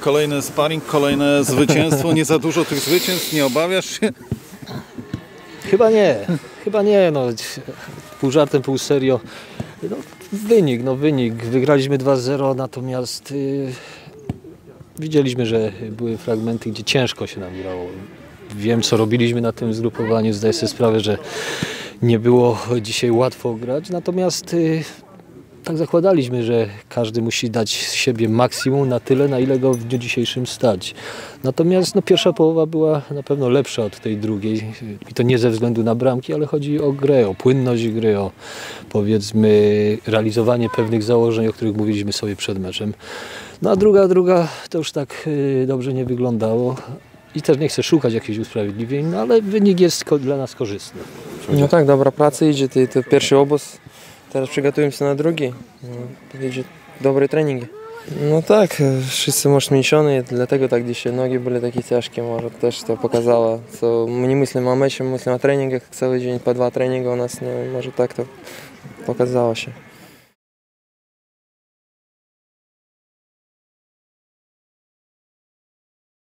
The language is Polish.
Kolejny sparring, kolejne zwycięstwo. Nie za dużo tych zwycięstw, nie obawiasz się? Chyba nie, chyba nie, no pół żartem, pół serio. No, wynik, no wynik. Wygraliśmy 2-0, natomiast y, widzieliśmy, że były fragmenty, gdzie ciężko się nam grało. Wiem, co robiliśmy na tym zgrupowaniu, zdaję sobie sprawę, że nie było dzisiaj łatwo grać, natomiast y, tak zakładaliśmy, że każdy musi dać z siebie maksimum na tyle, na ile go w dniu dzisiejszym stać. Natomiast no, pierwsza połowa była na pewno lepsza od tej drugiej i to nie ze względu na bramki, ale chodzi o grę, o płynność gry, o powiedzmy realizowanie pewnych założeń, o których mówiliśmy sobie przed meczem. No a druga, druga to już tak y, dobrze nie wyglądało. I też nie chcę szukać jakichś usprawiedliwień, no ale wynik jest dla nas korzystny. No tak, dobra praca idzie, to, to pierwszy obóz. Teraz przygotujemy się na drugi. No, idzie dobre treningi. No tak, e, wszyscy może zmęczeni, dlatego tak dzisiaj nogi były takie ciężkie, może też to pokazało. Co my nie myślimy o meczu, myślimy o treningach cały dzień, po dwa treningi u nas, no może tak to pokazało się.